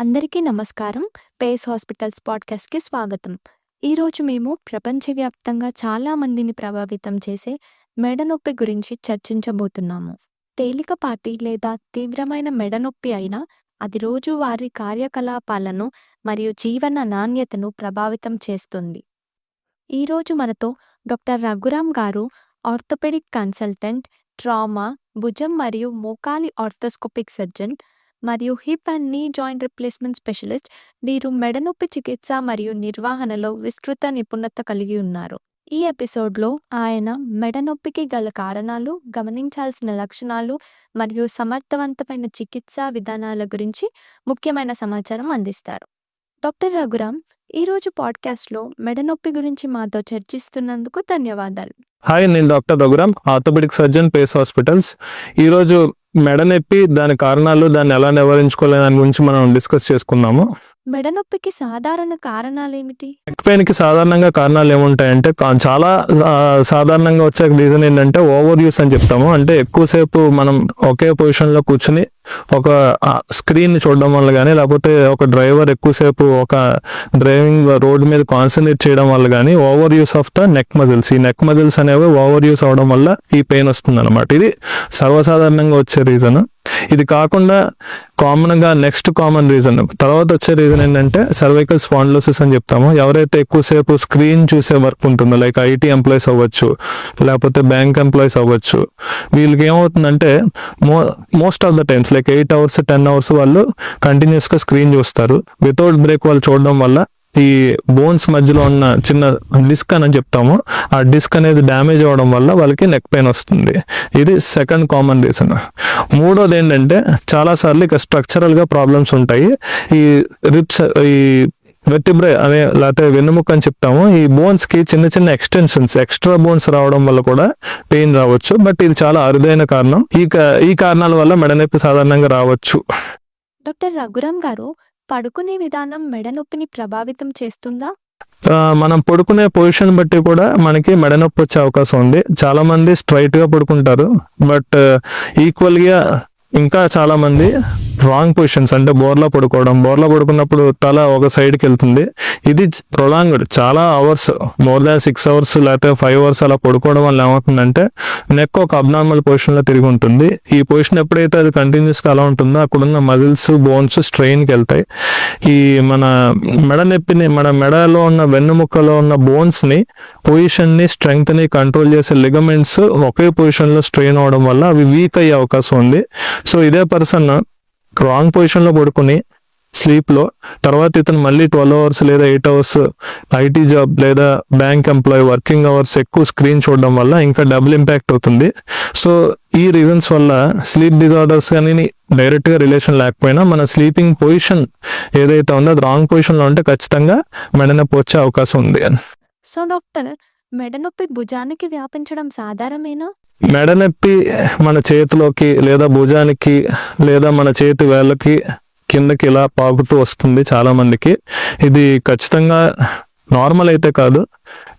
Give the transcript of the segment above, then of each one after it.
అందరికీ నమస్కారం. Face hospitals పాడ్కాస్ట్కి స్వాగతం. ఈరోజు మేము ప్రపంచవ్యాప్తంగా చాలా మందిని ప్రభావితం చేసే మెడనొప్పి గురించి చర్చించబోతున్నాము. తేలికపాటి లేదా తీవ్రమైన మెడనొప్పి అయినా అది రోజువారీ కార్యకలాపాలను మరియు జీవన నాణ్యతను ప్రభావితం చేస్తుంది. ఈరోజు మనతో డాక్టర్ రఘురామ్ గారు ఆర్థోపెడిక్ కన్సల్టెంట్ ట్రామా భుజం మరియు మోకాలి ఆర్థోస్కోపిక్ సర్జన్ మరియు hip and knee joint replacement specialist మీరు మెడనొప్పి చికిత్స మరియు నిర్వహణలో విస్తృత నిపుణత కలిగి ఉన్నారు. ఈ ఎపిసోడ్లో ఆయన మెడనొప్పికి గల కారణాలు గమనించాల్సిన లక్షణాలు మరియు సమర్థవంతమైన చికిత్సా విధానాల గురించి ముఖ్యమైన సమాచారం అందిస్తారు. డాక్టర్ రఘురామ్ ఈరోజు పాడ్కాస్ట్లో మెడనొప్పి గురించి మాతో చర్చిస్తున్నందుకు ధన్యవాదాలు. హాయ్ నేను doctor Raghuram orthopaedic surgeon Pace hospitals. ఈరోజు మెడ నొప్పి దాని కారణాలు దాన్ని ఎలా నివారించుకోవాలి దాని గురించి మనం డిస్కస్ చేసుకున్నాము మెడనొప్పికి సాధారణ కారణాలేమిటి? నెక్ పెయిన్కి సాధారణంగా కారణాలు ఏముంటాయంటే చాలా సాధారణంగా వచ్చే రీజన్ ఏంటంటే ఓవర్ యూస్ అని చెప్తాము. అంటే ఎక్కువసేపు మనం ఒకే పొజిషన్లో కూర్చుని ఒక స్క్రీన్ చూడడం వల్ల కానీ లేకపోతే ఒక డ్రైవర్ ఎక్కువసేపు ఒక డ్రైవింగ్ రోడ్ మీద కాన్సన్ట్రేట్ చేయడం వల్ల కానీ over use of the neck muscles ఈ నెక్ మజిల్స్ అనేవి ఓవర్ యూస్ అవడం వల్ల ఈ పెయిన్ వస్తుంది అనమాట ఇది సర్వసాధారణంగా వచ్చే రీజన్ ఇది కాకుండా కామన్గా నెక్స్ట్ కామన్ రీజన్ తర్వాత వచ్చే రీజన్ ఏంటంటే సర్వైకల్ స్పాండ్లోసిస్ అని చెప్తాము. ఎవరైతే ఎక్కువసేపు స్క్రీన్ చూసే వర్క్ ఉంటుందో లైక్ ఐటీ ఎంప్లాయీస్ అవ్వచ్చు లేకపోతే బ్యాంక్ ఎంప్లాయీస్ అవ్వచ్చు వీళ్ళకి ఏమవుతుందంటే mo most of the times like eight hours ten hours వాళ్ళు కంటిన్యూస్గా స్క్రీన్ చూస్తారు. వితౌట్ బ్రేక్ వాళ్ళు చూడడం వల్ల ఈ బోన్స్ మధ్యలో ఉన్న చిన్న డిస్క్ అని చెప్తాము. ఆ డిస్క్ అనేది డ్యామేజ్ అవ్వడం వల్ల వాళ్ళకి నెక్ పెయిన్ వస్తుంది. ఇది సెకండ్ కామన్ రీజన్ మూడోది ఏంటంటే చాలా సార్లు ఇక స్ట్రక్చరల్గా ప్రాబ్లమ్స్ ఉంటాయి. ఈ రిప్స్ ఈ వెర్టిబ్రే అనే లేకపోతే వెన్నుముక్క అని చెప్తాము. ఈ బోన్స్కి చిన్న చిన్న ఎక్స్టెన్షన్స్ ఎక్స్ట్రా బోన్స్ రావడం వల్ల కూడా పెయిన్ రావచ్చు. బట్ ఇది చాలా అరుదైన కారణం. ఈ ఈ కారణాల వల్ల మెడనొప్పి సాధారణంగా రావచ్చు. డాక్టర్ రఘురామ్ గారు పడుకునే విధానం మెడనొప్పిని ప్రభావితం చేస్తుందా? మనం పడుకునే పొజిషన్ బట్టి కూడా మనకి మెడనొప్పి వచ్చే అవకాశం ఉంది. చాలా మంది స్ట్రైట్గా పడుకుంటారు. బట్ ఈక్వల్గా ఇంకా చాలా మంది రాంగ్ పొజిషన్స్ అంటే బోర్లా పడుకోవడం బోర్లా పడుకున్నప్పుడు తల ఒక సైడ్కి వెళ్తుంది. ఇది ప్రొలాంగ్డ్. చాలా hours more than six hours లేకపోతే ఫైవ్ అవర్స్ అలా పడుకోవడం వల్ల ఏమవుతుందంటే నెక్ ఒక అబ్నార్మల్ పొజిషన్లో తిరిగి ఉంటుంది. ఈ పొజిషన్ ఎప్పుడైతే అది కంటిన్యూస్గా అలా ఉంటుందో అక్కడున్న మజిల్స్ బోన్స్ స్ట్రెయిన్కి వెళ్తాయి. ఈ మన మెడ నొప్పిని మన మెడలో ఉన్న వెన్నుముక్కలో ఉన్న బోన్స్ని పొజిషన్ని స్ట్రెంగ్త్ని కంట్రోల్ చేసే లిగమెంట్స్ ఒకే పొజిషన్లో స్ట్రెయిన్ అవడం వల్ల అవి వీక్ అయ్యే అవకాశం ఉంది. సో ఇదే పర్సన్ రాంగ్ పొజిషన్లో పడుకుని స్లీప్లో తర్వాత ఇతను మళ్ళీ ట్వెల్వ్ అవర్స్ లేదా ఎయిట్ అవర్స్ ఐటీ జాబ్ లేదా బ్యాంక్ ఎంప్లాయీ వర్కింగ్ అవర్స్ ఎక్కువ స్క్రీన్ చూడడం వల్ల ఇంకా డబుల్ ఇంపాక్ట్ అవుతుంది. సో ఈ రీజన్స్ వల్ల స్లీప్ డిజార్డర్స్ కానీ డైరెక్ట్గా రిలేషన్ లేకపోయినా మన స్లీపింగ్ పొజిషన్ ఏదైతే ఉందో అది రాంగ్ పొజిషన్లో ఉంటే ఖచ్చితంగా మెడనొప్పి వచ్చే అవకాశం ఉంది. సో డాక్టర్ మెడనొప్పి భుజానికి వ్యాపించడం సాధారణమేనా? మెడనొప్పి మన చేతిలోకి లేదా భుజానికి లేదా మన చేతి వేళ్ళకి కిందకి ఇలా పాకుతూ వస్తుంది చాలా మందికి ఇది ఖచ్చితంగా నార్మల్ అయితే కాదు.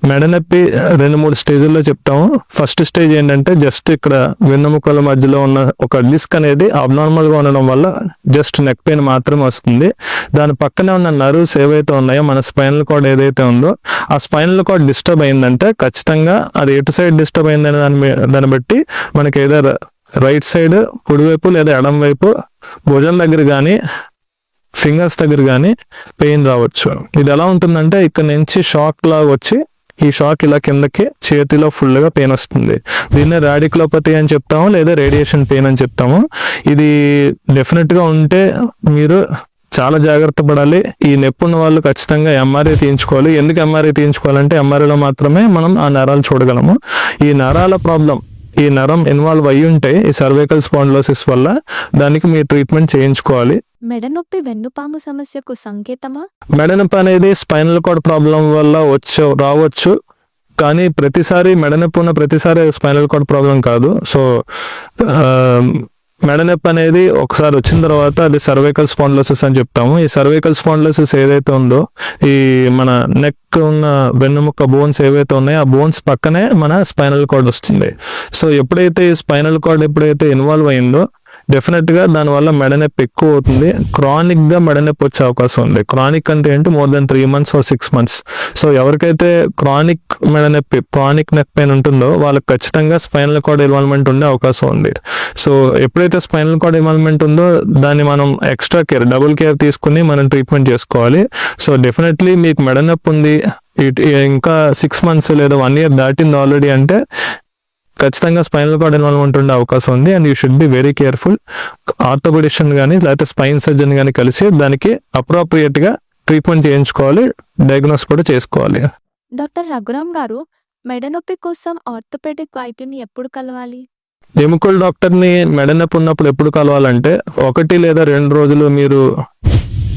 మెడనొప్పి రెండు మూడు స్టేజ్ల్లో చెప్తాము. ఫస్ట్ స్టేజ్ ఏంటంటే జస్ట్ ఇక్కడ వెన్నెముకల మధ్యలో ఉన్న ఒక డిస్క్ అనేది అబ్నార్మల్గా ఉండడం వల్ల జస్ట్ నెక్ పెయిన్ మాత్రమే వస్తుంది. దాని పక్కనే ఉన్న నర్వ్స్ ఏవైతే ఉన్నాయో మన స్పైనల్ కార్డ్ ఏదైతే ఉందో ఆ స్పైనల్ కార్డ్ డిస్టర్బ్ అయిందంటే ఖచ్చితంగా అది ఎటు సైడ్ డిస్టర్బ్ అయిందనే దాని దాన్ని బట్టి మనకి ఏదో రైట్ సైడ్ కుడివైపు లేదా ఎడం వైపు భుజం దగ్గర కానీ ఫింగర్స్ దగ్గర కానీ పెయిన్ రావచ్చు. ఇది ఎలా ఉంటుందంటే ఇక్కడ నుంచి షాక్ లాగా వచ్చి ఈ షాక్ ఇలా కిందకి చేతిలో ఫుల్గా పెయిన్ వస్తుంది. దీన్నే రాడిక్లోపతి అని చెప్తాము లేదా రేడియేషన్ పెయిన్ అని చెప్తాము. ఇది డెఫినెట్గా ఉంటే మీరు చాలా జాగ్రత్త పడాలి. ఈ నొప్పి ఉన్న వాళ్ళు ఖచ్చితంగా ఎంఆర్ఐ తీయించుకోవాలి. ఎందుకు ఎంఆర్ఐ తీయించుకోవాలంటే ఎంఆర్ఐలో మాత్రమే మనం ఆ నరాలు చూడగలము. ఈ నరాల ప్రాబ్లం ఈ నరం ఇన్వాల్వ్ అయ్యి ఉంటే ఈ సర్వైకల్ స్పాండ్లోసిస్ వల్ల దానికి మీరు ట్రీట్మెంట్ చేయించుకోవాలి. మెడనొప్పి వెన్నుపాము సమస్యకు సంకేతమా? మెడనొప్పి అనేది స్పైనల్ కార్డ్ ప్రాబ్లం వల్ల వచ్చి రావచ్చు. కానీ ప్రతిసారి మెడనొప్పి ఉన్న ప్రతిసారి స్పైనల్ కార్డ్ ప్రాబ్లం కాదు. సో మెడనొప్పి అనేది ఒకసారి వచ్చిన తర్వాత అది సర్వైకల్ స్పాండ్లోసిస్ అని చెప్తాము. ఈ సర్వైకల్ స్పాండ్లోసిస్ ఏదైతే ఉందో ఈ మన నెక్ ఉన్న వెన్నుముక్క బోన్స్ ఏవైతే ఉన్నాయో ఆ బోన్స్ పక్కనే మన స్పైనల్ కార్డ్ వస్తుంది. సో ఎప్పుడైతే ఈ స్పైనల్ కార్డ్ ఎప్పుడైతే ఇన్వాల్వ్ అయిందో డెఫినెట్గా దానివల్ల మెడ నొప్పి ఎక్కువ అవుతుంది. క్రానిక్గా మెడ నొప్పి వచ్చే అవకాశం ఉంది. క్రానిక్ అంటే ఏంటి? More than three months or six months so ఎవరికైతే క్రానిక్ మెడ నొప్పి క్రానిక్ నెక్ పెయిన్ ఉంటుందో వాళ్ళకి ఖచ్చితంగా స్పైనల్ కార్డ్ ఇన్వాల్వ్మెంట్ ఉండే అవకాశం ఉంది. సో ఎప్పుడైతే స్పైనల్ కార్డ్ ఇన్వాల్వ్మెంట్ ఉందో దాన్ని మనం ఎక్స్ట్రా కేర్ డబుల్ కేర్ తీసుకుని మనం ట్రీట్మెంట్ చేసుకోవాలి. సో డెఫినెట్లీ మీకు మెడ నొప్పి ఉంది ఇట్- ఇంకా సిక్స్ మంత్స్ లేదా వన్ ఇయర్ దాటింది ఆల్రెడీ అంటే ఖచ్చితంగా స్పైనల్ కార్డ్ ఇన్వాల్వ్మెంట్ ఉండే అవకాశం ఉంది and you should be very careful orthopaedician కానీ లేకపోతే స్పైన్ సర్జన్ కానీ కలిసి దానికి appropriate గా ట్రీట్మెంట్ చేయించుకోవాలి డయాగ్నోస్ కూడా చేసుకోవాలి. డాక్టర్ రఘురామ్ గారు మెడ నొప్పి కోసం ఆర్థోపెడిక్ వైద్యుని ఎప్పుడు కలవాలి? ఎముకల డాక్టర్ని మెడ నొప్పి ఉన్నప్పుడు ఎప్పుడు కలవాలంటే ఒకటి లేదా రెండు రోజులు మీరు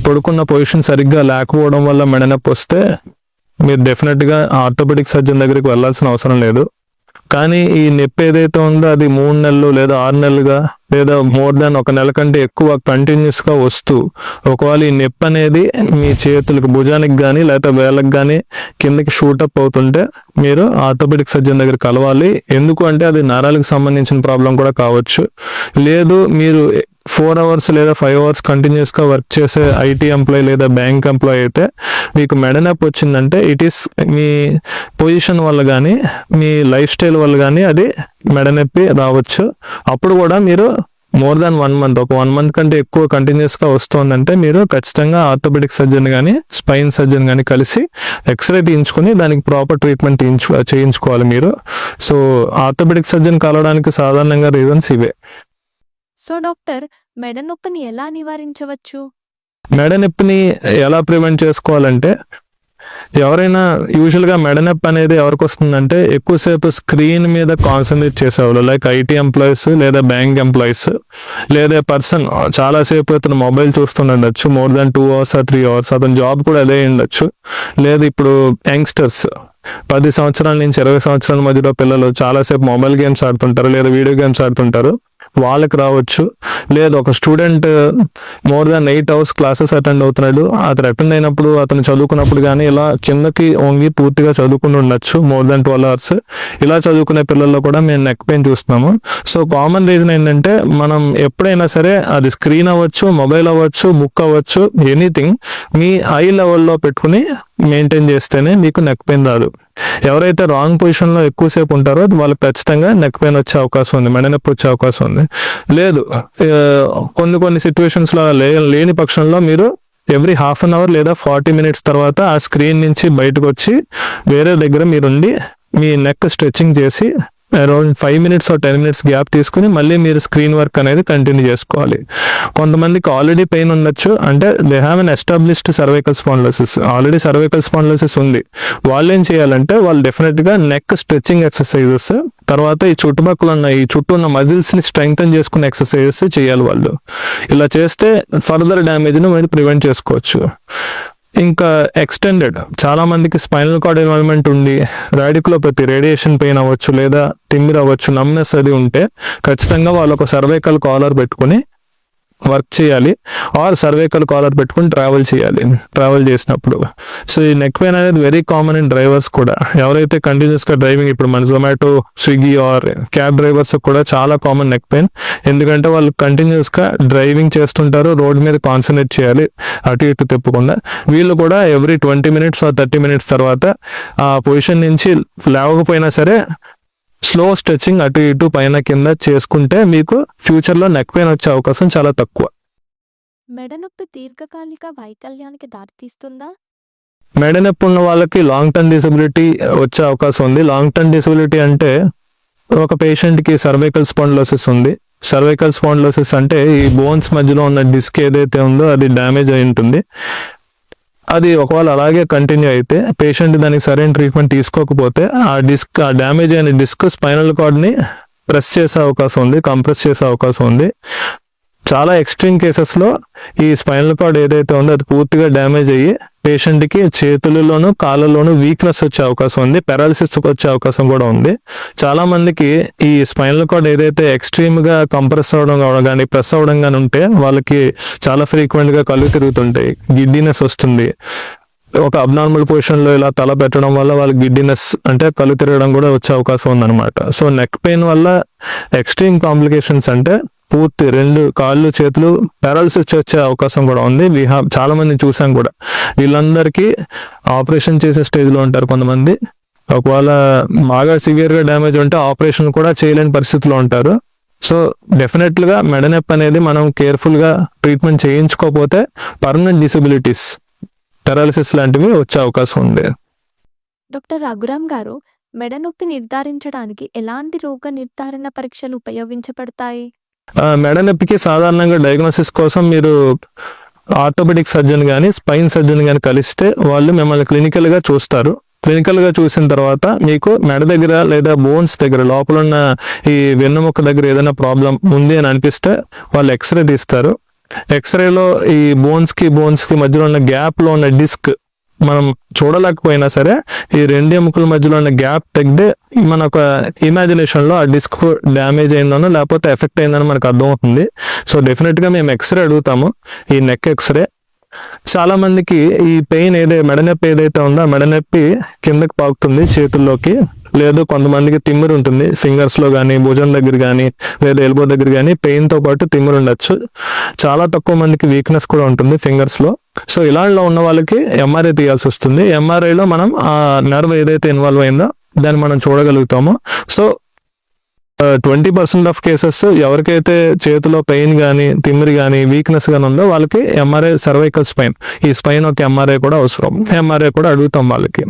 పడుకున్న పొజిషన్ సరిగ్గా లేకపోవడం వల్ల మెడ నొప్పి వస్తే మీరు డెఫినెట్గా ఆర్థోపెడిక్ సర్జన్ దగ్గరికి వెళ్ళాల్సిన అవసరం లేదు. కానీ ఈ నొప్పి ఏదైతే ఉందో అది మూడు నెలలు లేదా ఆరు నెలలుగా లేదా మోర్ దాన్ ఒక నెల కంటే ఎక్కువ కంటిన్యూస్గా వస్తూ ఒకవేళ ఈ నొప్పి అనేది మీ చేతులకు భుజానికి కానీ లేకపోతే వేలకు కానీ కిందకి షూటప్ అవుతుంటే మీరు ఆర్థోపెడిక్ సర్జన్ దగ్గర కలవాలి. ఎందుకు అంటే అది నరాలకు సంబంధించిన ప్రాబ్లం కూడా కావచ్చు. లేదు మీరు ఫోర్ అవర్స్ లేదా ఫైవ్ అవర్స్ కంటిన్యూస్గా వర్క్ చేసే ఐటీ ఎంప్లాయ్ లేదా బ్యాంక్ ఎంప్లాయ్ అయితే మీకు మెడనప్ వచ్చిందంటే ఇట్ ఈస్ మీ పొజిషన్ వల్ల కానీ మీ లైఫ్ స్టైల్ వల్ల కానీ అది మెడనొప్పి రావచ్చు. అప్పుడు కూడా మీరు మోర్ దాన్ వన్ మంత్ ఒక వన్ మంత్ కంటే ఎక్కువ కంటిన్యూస్గా వస్తుందంటే మీరు ఖచ్చితంగా ఆర్థోపెడిక్ సర్జన్ కానీ స్పైన్ సర్జన్ కానీ కలిసి ఎక్స్రే తీయించుకొని దానికి ప్రాపర్ ట్రీట్మెంట్ చేయించుకోవాలి మీరు. సో ఆర్థోపెడిక్ సర్జన్ కలవడానికి సాధారణంగా రీజన్స్ ఇవే. సో డాక్టర్ మెడ నొప్పిని ఎలా నివారించవచ్చు? మెడ నొప్పిని ఎలా ప్రివెంట్ చేసుకోవాలంటే ఎవరైనా యూజువల్గా మెడ నొప్పి అనేది ఎవరికి వస్తుందంటే ఎక్కువసేపు స్క్రీన్ మీద కాన్సన్ట్రేట్ చేసేవాళ్ళు లైక్ ఐటీ ఎంప్లాయీస్ లేదా బ్యాంక్ ఎంప్లాయీస్ లేదా పర్సన్. చాలాసేపు అతను mobile చూస్తుండొచ్చు more than two hours three hours అతని జాబ్ కూడా అదే ఉండొచ్చు. లేదా ఇప్పుడు యంగ్స్టర్స్ పది సంవత్సరాల నుంచి ఇరవై సంవత్సరాల మధ్యలో పిల్లలు చాలాసేపు మొబైల్ గేమ్స్ ఆడుతుంటారు లేదా వీడియో గేమ్స్ ఆడుతుంటారు. వాళ్ళకి రావచ్చు. లేదు ఒక student more than eight hours classes attend అవుతున్నాడు. అతను అటెండ్ అయినప్పుడు అతను చదువుకున్నప్పుడు కానీ ఇలా కిందకి ఓన్లీ పూర్తిగా చదువుకుని ఉండొచ్చు మోర్ దాన్ ట్వెల్వ్ అవర్స్. ఇలా చదువుకునే పిల్లల్లో కూడా మేము నెక్ పెయిన్ చూస్తున్నాము. సో కామన్ రీజన్ ఏంటంటే మనం ఎప్పుడైనా సరే అది స్క్రీన్ అవ్వచ్చు మొబైల్ అవ్వచ్చు బుక్ అవ్వచ్చు ఎనీథింగ్ మీ ఐ లెవెల్లో పెట్టుకుని మెయింటైన్ చేస్తేనే మీకు నెక్ పెయిన్ రాదు. ఎవరైతే రాంగ్ పొజిషన్లో ఎక్కువసేపు ఉంటారో వాళ్ళకి ఖచ్చితంగా నెక్ పెయిన్ వచ్చే అవకాశం ఉంది మెడ నొప్పి వచ్చే అవకాశం ఉంది. లేదు కొన్ని కొన్ని సిచ్యువేషన్స్లో లేని పక్షంలో మీరు ఎవ్రీ హాఫ్ అన్ అవర్ లేదా ఫార్టీ మినిట్స్ తర్వాత ఆ స్క్రీన్ నుంచి బయటకు వచ్చి వేరే దగ్గర మీరుండి మీ నెక్ స్ట్రెచ్చింగ్ చేసి around five minutes ten minutes gap తీసుకుని మళ్ళీ మీరు స్క్రీన్ వర్క్ అనేది కంటిన్యూ చేసుకోవాలి. కొంతమందికి ఆల్రెడీ పెయిన్ ఉండొచ్చు. అంటే they have an established cervical spondylosis already cervical spondylosis ఉంది. వాళ్ళు ఏం చేయాలంటే వాళ్ళు డెఫినెట్గా నెక్ స్ట్రెచ్చింగ్ ఎక్సర్సైజెస్ తర్వాత ఈ చుట్టుపక్కల ఉన్న ఈ చుట్టూ ఉన్న మజిల్స్ని స్ట్రెంగ్తన్ చేసుకునే ఎక్సర్సైజెస్ చేయాలి వాళ్ళు. ఇలా చేస్తే ఫర్దర్ డ్యామేజ్ని మీరు ప్రివెంట్ చేసుకోవచ్చు. ఇంకా ఎక్స్టెండెడ్ చాలా మందికి స్పైనల్ కార్డ్ ఇన్వాల్వ్మెంట్ ఉండి రాడికులోపతి రేడియేషన్ పెయిన్ అవ్వచ్చు లేదా తిమ్మిరి అవ్వచ్చు నమ్నెస్ అది ఉంటే ఖచ్చితంగా వాళ్ళు ఒక సర్వైకల్ కాలర్ పెట్టుకుని వర్క్ చేయాలి ఆర్ సర్వేకల్ కాలర్ పెట్టుకుని ట్రావెల్ చేయాలి ట్రావెల్ చేసినప్పుడు. సో ఈ నెక్ పెయిన్ అనేది వెరీ కామన్ ఇన్ డ్రైవర్స్ కూడా. ఎవరైతే కంటిన్యూస్గా డ్రైవింగ్ ఇప్పుడు మన Zomato Swiggy or cab drivers కూడా చాలా కామన్ నెక్ పెయిన్ ఎందుకంటే వాళ్ళు కంటిన్యూస్గా డ్రైవింగ్ చేస్తుంటారు రోడ్ మీద కాన్సన్ట్రేట్ చేయాలి అటు ఇటు తిప్పకుండా. వీళ్ళు కూడా every twenty minutes or thirty minutes తర్వాత ఆ పొజిషన్ నుంచి లేవకపోయినా సరే స్లో స్ట్రెచింగ్ అటు ఇటు పైన కింద చేసుకుంటే మీకు ఫ్యూచర్లో నెక్ పెయిన్ వచ్చే అవకాశం చాలా తక్కువ. మెడ నొప్పి దీర్ఘకాలిక వైకల్యానికి దారితీస్తుందా? మెడ నొప్పి ఉన్న వాళ్ళకి లాంగ్ టర్మ్ డిసబిలిటీ వచ్చే అవకాశం ఉంది. లాంగ్ టర్మ్ డిసబిలిటీ అంటే ఒక పేషెంట్కి సర్వైకల్ స్పాండ్లోసిస్ ఉంది. సర్వైకల్ స్పాండ్లోసిస్ అంటే ఈ బోన్స్ మధ్యలో ఉన్న డిస్క్ ఏదైతే ఉందో అది డ్యామేజ్ అయి ఉంటుంది. అది ఒకవేళ అలాగే కంటిన్యూ అయితే పేషెంట్ దానికి సరైన ట్రీట్మెంట్ తీసుకోకపోతే ఆ డిస్క్ ఆ డ్యామేజ్ అయిన డిస్క్ స్పైనల్ కార్డ్ని ప్రెస్ చేసే అవకాశం ఉంది కంప్రెస్ చేసే అవకాశం ఉంది. చాలా ఎక్స్ట్రీమ్ కేసెస్లో ఈ స్పైనల్ కార్డ్ ఏదైతే ఉందో అది పూర్తిగా డ్యామేజ్ అయ్యి పేషెంట్కి చేతులలోను కాళ్ళలోను వీక్నెస్ వచ్చే అవకాశం ఉంది. పెరాలసిస్ వచ్చే అవకాశం కూడా ఉంది. చాలా మందికి ఈ స్పైనల్ కార్డ్ ఏదైతే ఎక్స్ట్రీమ్గా కంప్రెస్ అవడం కానీ ప్రెస్ అవడం కానీ ఉంటే వాళ్ళకి చాలా ఫ్రీక్వెంట్గా కళ్ళు తిరుగుతుంటాయి. గిడ్డినెస్ వస్తుంది. ఒక అబ్నార్మల్ పొజిషన్లో ఇలా తల పెట్టడం వల్ల వాళ్ళకి గిడ్డినెస్ అంటే కళ్ళు తిరగడం కూడా వచ్చే అవకాశం ఉందన్నమాట. సో నెక్ పెయిన్ వల్ల ఎక్స్ట్రీమ్ కాంప్లికేషన్స్ అంటే పూర్తి రెండు కాళ్ళు చేతులు పారాలసిస్ వచ్చే అవకాశం కూడా ఉంది. వీ హ్యావ్ చాలా మంది చూసాం కూడా. వీళ్ళందరికీ ఆపరేషన్ చేసే స్టేజ్లో ఉంటారు కొంతమంది. ఒకవేళ బాగా సివియర్గా డ్యామేజ్ ఉంటే ఆపరేషన్ కూడా చేయలేని పరిస్థితిలో ఉంటారు. సో డెఫినెట్గా మెడ నొప్పి అనేది మనం కేర్ఫుల్గా ట్రీట్మెంట్ చేయించుకోకపోతే పర్మనెంట్ డిసబిలిటీస్ పెరాలిసిస్ లాంటివి వచ్చే అవకాశం ఉంది. డాక్టర్ రఘురామ్ గారు మెడ నొప్పి నిర్ధారించడానికి ఎలాంటి రోగ నిర్ధారణ పరీక్షలు ఉపయోగించబడతాయి? మెడ నొప్పికి సాధారణంగా డయాగ్నోసిస్ కోసం మీరు ఆర్థోపెడిక్ సర్జన్ కానీ స్పైన్ సర్జన్ కానీ కలిస్తే వాళ్ళు మిమ్మల్ని క్లినికల్గా చూస్తారు. క్లినికల్గా చూసిన తర్వాత మీకు మెడ దగ్గర లేదా బోన్స్ దగ్గర లోపల ఉన్న ఈ వెన్నుముక్క దగ్గర ఏదైనా ప్రాబ్లం ఉంది అని అనిపిస్తే వాళ్ళు ఎక్స్రే తీస్తారు. ఎక్స్రేలో ఈ బోన్స్కి బోన్స్కి మధ్యలో ఉన్న గ్యాప్లో ఉన్న డిస్క్ మనం చూడలేకపోయినా సరే ఈ రెండు ఎముకల మధ్యలో ఉన్న గ్యాప్ తగ్గితే మన ఒక ఇమాజినేషన్లో ఆ డిస్క్ డ్యామేజ్ అయిందనో లేకపోతే ఎఫెక్ట్ అయిందని మనకు అర్థమవుతుంది సో డెఫినెట్గా మేము ఎక్స్రే అడుగుతాము. ఈ నెక్ ఎక్స్రే చాలా మందికి ఈ పెయిన్ ఏదైతే మెడనొప్పి ఏదైతే ఉందో ఆ మెడనొప్పి కిందకి పాకుతుంది చేతుల్లోకి. లేదు కొంతమందికి తిమ్మిరి ఉంటుంది. ఫింగర్స్లో కానీ భుజం దగ్గర కానీ లేదా ఎల్బో దగ్గర కానీ పెయిన్తో పాటు తిమ్మిరి ఉండొచ్చు. చాలా తక్కువ మందికి వీక్నెస్ కూడా ఉంటుంది ఫింగర్స్లో. సో ఇలాంటిలో ఉన్న వాళ్ళకి ఎంఆర్ఐ తీయాల్సి వస్తుంది. ఎంఆర్ఐలో మనం ఆ నర్వ్ ఏదైతే ఇన్వాల్వ్ అయిందో దాన్ని మనం చూడగలుగుతాము. So twenty percent of cases ఎవరికైతే చేతిలో పెయిన్ కానీ తిమ్మిరి కానీ వీక్నెస్ కానీ ఉందో వాళ్ళకి ఎంఆర్ఐ సర్వైకల్ స్పైన్ ఈ స్పైన్ ఒక ఎంఆర్ఐ కూడా అవసరం. ఎంఆర్ఐ కూడా అడుగుతాం వాళ్ళకి.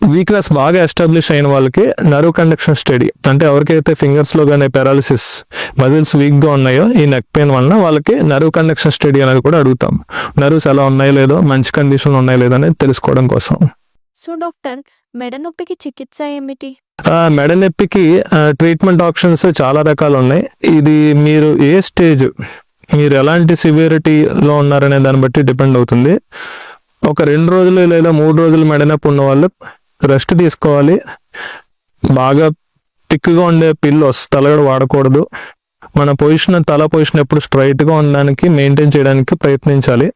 వీక్నెస్ బాగా ఎస్టాబ్లిష్ అయిన వాళ్ళకి నర్వ్ కండక్షన్ స్టడీ అంటే ఎవరికైతే ఫింగర్స్లో కానీ పారాలిసిస్ మజిల్స్ వీక్గా ఉన్నాయో ఈ నెక్ పెయిన్ వలన వాళ్ళకి నర్వ్ కండక్షన్ స్టడీ అనేది కూడా అడుగుతాం. నర్వ్స్ ఎలా ఉన్నాయో లేదో మంచి కండిషన్ ఉన్నాయో లేదో అనేది తెలుసుకోవడం కోసం. సో డాక్టర్ మెడ నొప్పికి చికిత్స ఏమిటి? ఆ, మెడ నొప్పికి ట్రీట్మెంట్ ఆప్షన్స్ చాలా రకాలు ఉన్నాయి. ఇది మీరు ఏ స్టేజ్ మీరు ఎలాంటి సివియరిటీలో ఉన్నారనే దాన్ని బట్టి డిపెండ్ అవుతుంది. ఒక రెండు రోజులు లేదా మూడు రోజులు మెడ నొప్పి ఉన్న వాళ్ళు రెస్ట్ తీసుకోవాలి. బాగా థిక్గా ఉండే పిల్లోస్ తలగడ వాడకూడదు. మన పొజిషన్ తల పొజిషన్ ఎప్పుడు స్ట్రైట్గా ఉండడానికి మెయింటైన్ చేయడానికి ప్రయత్నించాలి.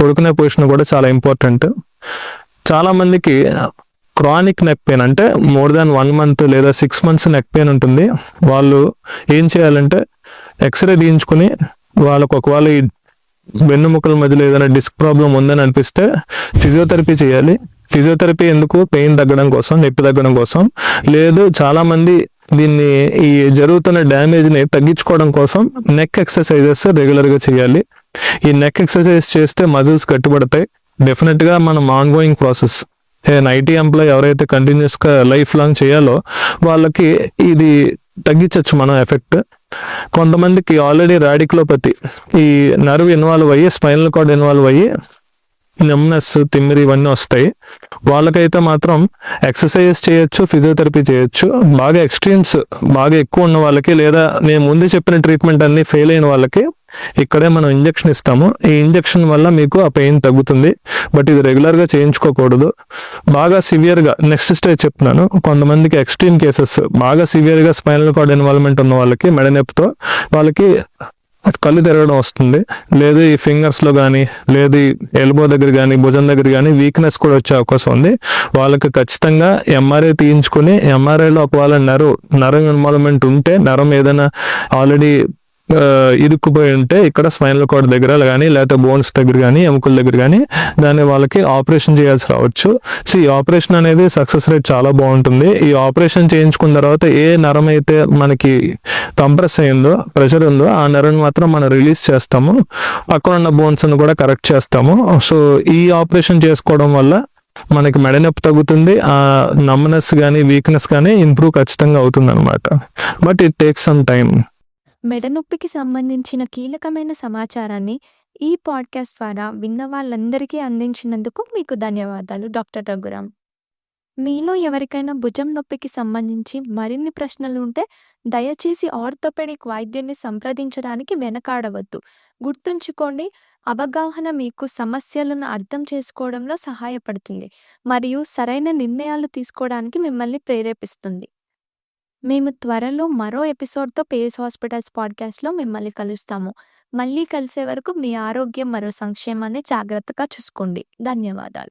పడుకునే పొజిషన్ కూడా చాలా ఇంపార్టెంట్. చాలామందికి క్రానిక్ నెక్ పెయిన్ అంటే మోర్ దాన్ వన్ మంత్ లేదా సిక్స్ మంత్స్ నెక్ పెయిన్ ఉంటుంది. వాళ్ళు ఏం చేయాలంటే ఎక్స్రే తీయించుకుని వాళ్ళకు ఒకవేళ ఈ వెన్నుముకల మధ్యలో ఏదైనా డిస్క్ ప్రాబ్లం ఉందని అనిపిస్తే ఫిజియోథెరపీ చేయాలి. ఫిజియోథెరపీ ఎందుకు? పెయిన్ తగ్గడం కోసం నొప్పి తగ్గడం కోసం. లేదు చాలా మంది దీన్ని ఈ జరుగుతున్న డ్యామేజ్ని తగ్గించుకోవడం కోసం నెక్ ఎక్సర్సైజెస్ రెగ్యులర్గా చేయాలి. ఈ నెక్ ఎక్సర్సైజ్ చేస్తే మజిల్స్ కట్టుబడతాయి డెఫినెట్గా మనం ongoing process. Process IT employee ఎవరైతే కంటిన్యూస్గా లైఫ్ లాంగ్ చేయాలో వాళ్ళకి ఇది తగ్గించవచ్చు మనం ఎఫెక్ట్. కొంతమందికి ఆల్రెడీ రాడిక్లోపతి ఈ నర్వ్ ఇన్వాల్వ్ అయ్యి స్పైనల్ కార్డ్ ఇన్వాల్వ్ అయ్యి నెమ్నెస్ తిమ్మిరి ఇవన్నీ వస్తాయి. వాళ్ళకైతే మాత్రం ఎక్సర్సైజ్ చేయొచ్చు ఫిజియోథెరపీ చేయొచ్చు. బాగా ఎక్స్ట్రీమ్స్ బాగా ఎక్కువ ఉన్న వాళ్ళకి లేదా నేను ముందు చెప్పిన ట్రీట్మెంట్ అన్ని ఫెయిల్ అయిన వాళ్ళకి ఇక్కడే మనం ఇంజెక్షన్ ఇస్తాము. ఈ ఇంజెక్షన్ వల్ల మీకు ఆ పెయిన్ తగ్గుతుంది. బట్ ఇది రెగ్యులర్గా చేయించుకోకూడదు. బాగా సివియర్గా నెక్స్ట్ స్టేజ్ చెప్తున్నాను. కొంతమందికి ఎక్స్ట్రీమ్ కేసెస్ బాగా సివియర్గా స్పైనల్ కార్డ్ ఇన్వాల్వ్మెంట్ ఉన్న వాళ్ళకి మెడనెప్తో వాళ్ళకి అది కళ్ళు తిరగడం వస్తుంది. లేదు ఈ ఫింగర్స్లో కానీ లేదు ఎల్బో దగ్గర కానీ భుజం దగ్గర కానీ వీక్నెస్ కూడా వచ్చే అవకాశం ఉంది. వాళ్ళకి ఖచ్చితంగా ఎంఆర్ఐ తీయించుకుని ఎంఆర్ఐలో ఒకవేళ నరం నరం ఇన్వాల్వ్మెంట్ ఉంటే నరం ఏదైనా ఆల్రెడీ ఇరుక్కుపోయి ఉంటే ఇక్కడ స్పైనల్ కార్డ్ దగ్గర కానీ లేకపోతే బోన్స్ దగ్గర కానీ ఎముకల దగ్గర కానీ దాన్ని వాళ్ళకి ఆపరేషన్ చేయాల్సి రావచ్చు. సో ఈ ఆపరేషన్ అనేది సక్సెస్ రేట్ చాలా బాగుంటుంది. ఈ ఆపరేషన్ చేయించుకున్న తర్వాత ఏ నరం అయితే మనకి కంప్రెస్ అయిందో ప్రెషర్ ఉందో ఆ నరం మాత్రం మనం రిలీజ్ చేస్తాము. అక్కడ ఉన్న బోన్స్ కూడా కరెక్ట్ చేస్తాము. సో ఈ ఆపరేషన్ చేసుకోవడం వల్ల మనకి మెడ నొప్పి తగ్గుతుంది. ఆ నమ్మనెస్ కానీ వీక్నెస్ కానీ ఇంప్రూవ్ ఖచ్చితంగా అవుతుంది అనమాట but it takes some time మెడ నొప్పికి సంబంధించిన కీలకమైన సమాచారాన్ని ఈ పాడ్కాస్ట్ ద్వారా విన్న వాళ్ళందరికీ అందించినందుకు మీకు ధన్యవాదాలు డాక్టర్ రఘురామ్. మీలో ఎవరికైనా భుజం నొప్పికి సంబంధించి మరిన్ని ప్రశ్నలు ఉంటే దయచేసి ఆర్థోపెడిక్ వైద్యుని సంప్రదించడానికి వెనకాడవద్దు. గుర్తుంచుకోండి అవగాహన మీకు సమస్యలను అర్థం చేసుకోవడంలో సహాయపడుతుంది మరియు సరైన నిర్ణయాలు తీసుకోవడానికి మిమ్మల్ని ప్రేరేపిస్తుంది. మేము త్వరలో మరో ఎపిసోడ్తో పేస్ హాస్పిటల్స్ పాడ్కాస్ట్లో మిమ్మల్ని కలుస్తాము. మళ్ళీ కలిసే వరకు మీ ఆరోగ్యం మరో సంక్షేమాన్ని జాగ్రత్తగా చూసుకోండి. ధన్యవాదాలు.